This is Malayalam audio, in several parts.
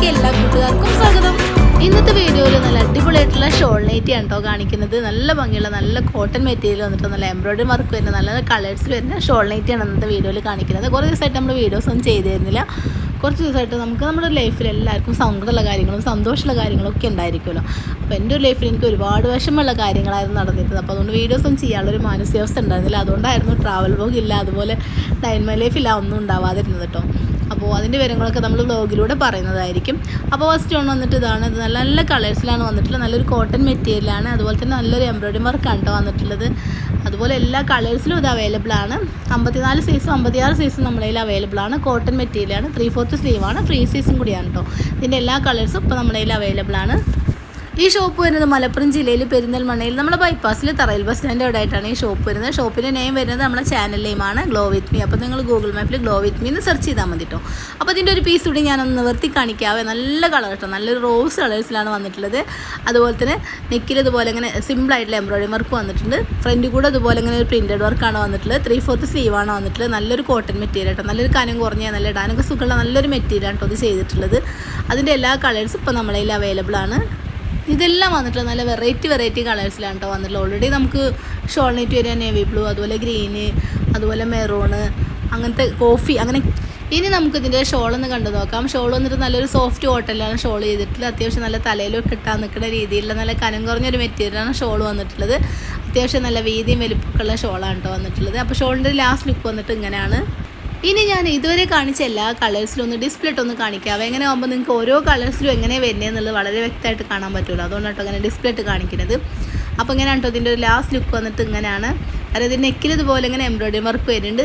വീഡിയോയിലേക്ക് എല്ലാ കൂട്ടുകാർക്കും സ്വാഗതം. ഇന്നത്തെ വീഡിയോയിൽ നല്ല അടിപൊളിയായിട്ടുള്ള ഷോൾ നൈറ്റി ആണ് കാണിക്കുന്നത്. നല്ല ഭംഗിയുള്ള നല്ല കോട്ടൺ മെറ്റീരിയൽ വന്നിട്ട് നല്ല എംബ്രോയിഡറി വർക്ക് വരുന്ന നല്ല കളേഴ്സിൽ വരുന്ന ഷോൾ ആണ് ഇന്നത്തെ വീഡിയോയിൽ കാണിക്കുന്നത്. കുറേ ദിവസമായിട്ട് നമ്മൾ വീഡിയോസ് ഒന്നും ചെയ്തിരുന്നില്ല. കുറച്ച് ദിവസമായിട്ട് നമുക്ക് നമ്മുടെ ലൈഫിൽ എല്ലാവർക്കും സങ്കടമുള്ള കാര്യങ്ങളും സന്തോഷമുള്ള കാര്യങ്ങളും ഒക്കെ ഉണ്ടായിരിക്കുമല്ലോ. അപ്പോൾ എന്റെ ഒരു ലൈഫിൽ എനിക്ക് ഒരുപാട് വിഷമമുള്ള കാര്യങ്ങളായിരുന്നു നടന്നിരുന്നത്. അപ്പോൾ അതുകൊണ്ട് വീഡിയോസ് ഒന്നും ഒരു മാനസികാവസ്ഥ ഉണ്ടായിരുന്നില്ല. അതുകൊണ്ടായിരുന്നു ട്രാവൽ ബോഗ് ഇല്ല. അതുപോലെ ഡൈൻ മൈ ലൈഫ് ഇല്ല. ഒന്നും ഉണ്ടാവാതിരുന്നത് കേട്ടോ അപ്പോൾ അതിന്റെ വിവരങ്ങളൊക്കെ നമ്മൾ വ്ലോഗിലൂടെ പറയുന്നതായിരിക്കും. അപ്പോൾ ഫസ്റ്റ് ഓൺ വന്നിട്ട് ഇതാണ്. ഇത് നല്ല നല്ല കളേഴ്സിലാണ് വന്നിട്ടുള്ളത്. നല്ലൊരു കോട്ടൺ മെറ്റീരിയലാണ് അതുപോലെ തന്നെ നല്ലൊരു എംബ്രോയിഡറി വർക്കാണ് കേട്ടോ വന്നിട്ടുള്ളത്. അതുപോലെ എല്ലാ കളേഴ്സിലും ഇത് അവൈലബിൾ ആണ്. അമ്പത്തിനാല് സൈസും അമ്പത്തിയാറ് സൈസും നമ്മുടെ കയ്യിൽ അവൈലബിൾ ആണ്. കോട്ടൺ മെറ്റീരിയലാണ് ത്രീ ഫോർത്ത് സ്ലീവാണ് ഫ്രീ സൈസും കൂടിയാണ് കേട്ടോ ഇതിന്റെ എല്ലാ കളേഴ്സും ഇപ്പോൾ നമ്മുടെ കയ്യിൽ അവൈലബിൾ ആണ്. ഈ ഷോപ്പ് വരുന്നത് മലപ്പുറം ജില്ലയിൽ പെരിന്തൽമണ്ണയിൽ നമ്മുടെ ബൈപ്പാസിൽ തറയിൽ ബസ് സ്റ്റാൻഡ് അവിടെ ആയിട്ടാണ് ഈ ഷോപ്പ് വരുന്നത്. ഷോപ്പിന്റെ നെയിം വരുന്നത് നമ്മുടെ ചാനൽ നെയിമാണ് ഗ്ലോ വിത്ത് മീ അപ്പോൾ നിങ്ങൾ ഗൂഗിൾ മാപ്പിൽ ഗ്ലോ വിത്ത് മീ എന്ന് സെർച്ച് ചെയ്താൽ മതി കേട്ടോ അപ്പോൾ ഇതിന്റെ ഒരു പീസ് കൂടി ഞാനൊന്ന് നിവർത്തി കാണിക്കാവേ. നല്ല കളർ കേട്ടോ നല്ലൊരു റോസ് കളേഴ്സിലാണ് വന്നിട്ടുള്ളത്. അതുപോലെ തന്നെ നെക്കിൽ ഇതുപോലെ ഇങ്ങനെ സിമ്പിളായിട്ടുള്ള എംബ്രോയിഡറി വർക്ക് വന്നിട്ടുണ്ട്. ഫ്രണ്ട് കൂടെ അതുപോലെ ഇങ്ങനെ ഒരു പ്രിന്റഡ് വർക്കാണ് വന്നിട്ടുള്ളത്. ത്രീ ഫോർത്ത് സ്ലീവാണ് വന്നിട്ടുള്ളത്. നല്ലൊരു കോട്ടൺ മെറ്റീരിയൽ കേട്ടോ നല്ലൊരു കനം കുറഞ്ഞ നല്ല ഇടാനൊക്കെ സുഖമുള്ള നല്ലൊരു മെറ്റീരിയൽ കേട്ടോ ഇത് ചെയ്തിട്ടുള്ളത്. അതിന്റെ എല്ലാ കളേഴ്സും ഇപ്പോൾ നമ്മളതിൽ അവൈലബിൾ ആണ്. ഇതെല്ലാം വന്നിട്ട് നല്ല വെറൈറ്റി വെറൈറ്റി കളേഴ്സിലാണ് കേട്ടോ വന്നിട്ടുള്ളത് ഓൾറെഡി നമുക്ക് ഷോൾനേറ്റ് വരിക നേവി ബ്ലൂ അതുപോലെ ഗ്രീന് അതുപോലെ മെറൂണ് അങ്ങനത്തെ കോഫി അങ്ങനെ ഇനി നമുക്ക് ഇതിന്റെ ഷോൾ ഒന്ന് കണ്ടു നോക്കാം. ഷോൾ വന്നിട്ട് നല്ലൊരു സോഫ്റ്റ് ഹോട്ടലാണ് ഷോൾ ചെയ്തിട്ടുള്ളത്. അത്യാവശ്യം നല്ല തലയിലൊക്കെ ഇട്ടാൻ നിൽക്കുന്ന രീതിയിലുള്ള നല്ല കനം കുറഞ്ഞൊരു മെറ്റീരിയലാണ് ഷോൾ വന്നിട്ടുള്ളത്. അത്യാവശ്യം നല്ല വീതിയും വലിപ്പമൊക്കെ ഉള്ള ഷോളാണ് കേട്ടോ വന്നിട്ടുള്ളത്. അപ്പോൾ ഷോളിന്റെ ലാസ്റ്റ് ലുക്ക് വന്നിട്ട് ഇങ്ങനെയാണ്. ഇനി ഞാൻ ഇതുവരെ കാണിച്ച എല്ലാ കളേഴ്സിലും ഒന്ന് ഡിസ്പ്ലേ ഇട്ട് ഒന്ന് കാണിക്കാം എങ്ങനെ ആകുമ്പോൾ നിങ്ങൾക്ക് ഓരോ കളേഴ്സിലും എങ്ങനെ വരുന്നതെന്നുള്ളത് വളരെ വ്യക്തമായിട്ട് കാണാൻ പറ്റുമല്ലോ അതുകൊണ്ടാണ് അങ്ങനെ ഡിസ്പ്ലേ കാണിക്കുന്നത്. അപ്പോൾ ഇങ്ങനെയാണ് കേട്ടോ ഇതിന്റെ ഒരു ലാസ്റ്റ് ലുക്ക് വന്നിട്ട് ഇങ്ങനെയാണ്. അതായത് നെക്കിൽ ഇതുപോലെ ഇങ്ങനെ എംബ്രോയിഡറി വർക്ക് വരുന്നുണ്ട്.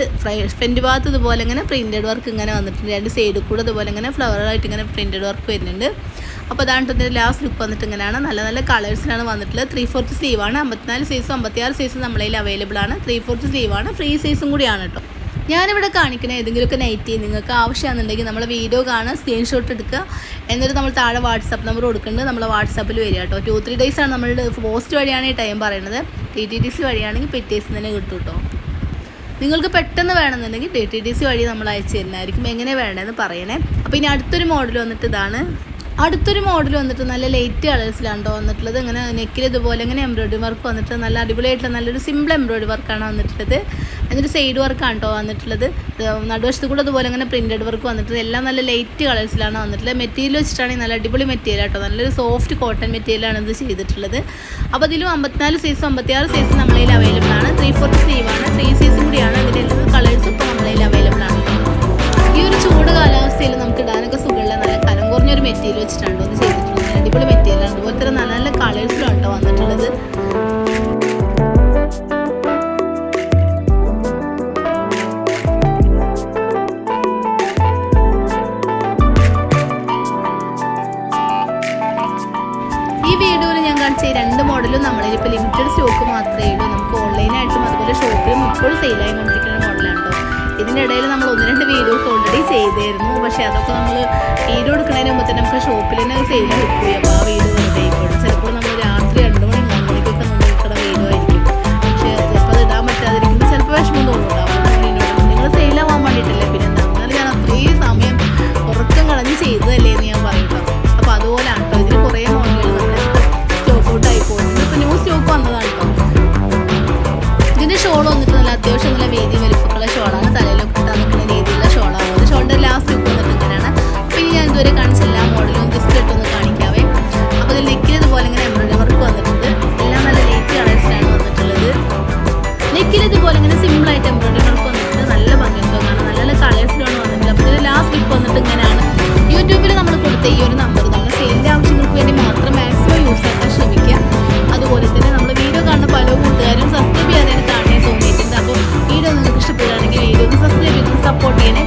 ഫ്രണ്ട് ഭാഗത്ത് ഇതുപോലെ ഇങ്ങനെ പ്രിന്റഡ് വർക്ക് ഇങ്ങനെ വന്നിട്ടുണ്ട്. രണ്ട് സൈഡിൽ കൂടെ ഇതുപോലെ ഇങ്ങനെ ഫ്ലവറായിട്ട് ഇങ്ങനെ പ്രിന്റഡ് വർക്ക് വരുന്നുണ്ട്. അപ്പോൾ അതാണ് ഇതിന്റെ ലാസ്റ്റ് ലുക്ക് വന്നിട്ട് ഇങ്ങനെയാണ്. നല്ല നല്ല കളേഴ്സിലാണ് വന്നിട്ടുള്ളത്. ത്രീ ഫോർത്ത് സ്ലീവാണ് അമ്പത്തിനാല് സൈസും അമ്പത്തിയാറ് സൈസും നമ്മളതിൽ അവൈലബിൾ ആണ്. ത്രീ ഫോർത്ത് സ്ലീവാണ് ഫ്രീ സൈസും കൂടിയാണ് കേട്ടോ ഞാനിവിടെ കാണിക്കുന്ന ഏതെങ്കിലുമൊക്കെ നൈറ്റി നിങ്ങൾക്ക് ആവശ്യമാണെന്നുണ്ടെങ്കിൽ നമ്മളെ വീഡിയോ കാണാൻ സ്ക്രീൻഷോട്ട് എടുക്കുക. എന്നിട്ട് നമ്മൾ താഴെ വാട്സപ്പ് നമ്പർ കൊടുക്കുന്നുണ്ട്. നമ്മളെ വാട്സാപ്പിൽ വരിക കേട്ടോ. ടു ത്രീ ഡേയ്സ് ആണ് നമ്മളുടെ പോസ്റ്റ് വഴിയാണ് ഈ ടൈം പറയുന്നത് ടി ടി ടി സി വഴിയാണെങ്കിൽ പിറ്റേഴ്സ് തന്നെ കിട്ടും കേട്ടോ. നിങ്ങൾക്ക് പെട്ടെന്ന് വേണമെന്നുണ്ടെങ്കിൽ ടി ടി ടി സി വഴി നമ്മൾ അയച്ചു തരുന്നതായിരിക്കും. എങ്ങനെ വേണ്ടതെന്ന് പറയണേ. അപ്പോൾ ഇനി അടുത്തൊരു മോഡൽ വന്നിട്ട് ഇതാണ്. അടുത്തൊരു മോഡൽ വന്നിട്ട് നല്ല ലൈറ്റ് കളേഴ്സിലാണ്ടോ വന്നിട്ടുള്ളത്. ഇങ്ങനെ നെക്കിൽ ഇതുപോലെ ഇങ്ങനെ എംബ്രോയിഡറി വർക്ക് വന്നിട്ട് നല്ല അടിപൊളിയായിട്ടുള്ള നല്ലൊരു സിമ്പിൾ എംബ്രോയിഡറി വർക്കാണ് വന്നിട്ടുള്ളത്. എന്നിട്ട് സൈഡ് വർക്ക് ആണ് കേട്ടോ വന്നിട്ടുള്ളത്. നടുവശത്ത് കൂടെ അതുപോലെ ഇങ്ങനെ പ്രിന്റഡ് വർക്ക് വന്നിട്ട് എല്ലാം നല്ല ലൈറ്റ് കളേഴ്സിലാണ് വന്നിട്ടുള്ളത്. മെറ്റീരിയൽ വെച്ചിട്ടാണെങ്കിൽ നല്ല അടിപൊളി മെറ്റീരിയൽ കേട്ടോ നല്ലൊരു സോഫ്റ്റ് കോട്ടൺ മെറ്റീരിയലാണ് ഇത് ചെയ്തിട്ടുള്ളത്. അപ്പോൾ ഇതിലും അമ്പത്തിനാല് സൈസ് അമ്പത്തിയാറ് സൈസ് നമ്മളതിൽ അവൈലബിൾ ആണ്. ത്രീ ഫോർത്ത് ആണ്. ത്രീ സൈസ് കൂടിയാണ്. ഇതിന്റെ എല്ലാ കളേഴ്സും ഇപ്പോൾ നമ്മളതിൽ അവൈലബിൾ ആണ് മോഡലും നമ്മുടെ ഇപ്പോൾ ലിമിറ്റഡ് സ്റ്റോക്ക് മാത്രമേ ഉള്ളൂ. നമുക്ക് ഓൺലൈനായിട്ടും അതുപോലെ ഷോപ്പിലും ഇപ്പോൾ സെയിലായി കൊണ്ടിരിക്കുന്ന മോഡലാണ് കേട്ടോ ഇതിന്റെ ഇടയിൽ നമ്മൾ ഒന്ന് രണ്ട് വീഡിയോസ് ഓൾറെഡി ചെയ്തായിരുന്നു പക്ഷേ അതൊക്കെ നമ്മൾ വീഡിയോ എടുക്കുന്നതിന് മുമ്പ് തന്നെ നമുക്ക് ഷോപ്പിൽ തന്നെ സെയിൽ കിട്ടുകയും കൊടുത്ത ഈ ഒരു നമ്പർ നമ്മൾ സെയിലിന്റെ ആവശ്യങ്ങൾക്ക് വേണ്ടി മാത്രം മാക്സിമം യൂസ് ആക്കാൻ ശ്രമിക്കുക അതുപോലെ തന്നെ നമ്മൾ വീഡിയോ കാണുന്ന പല കൂട്ടുകാരും സബ്സ്ക്രൈബ് ചെയ്യാനായിട്ട് കാണാൻ തോന്നിയിട്ടുണ്ട്. അപ്പോൾ വീഡിയോ നിങ്ങൾക്ക് ഇഷ്ടപ്പെടുകയാണെങ്കിൽ വീഡിയോ ഒന്ന് സബ്സ്ക്രൈബ് ചെയ്ത് സപ്പോർട്ട് ചെയ്യണേ.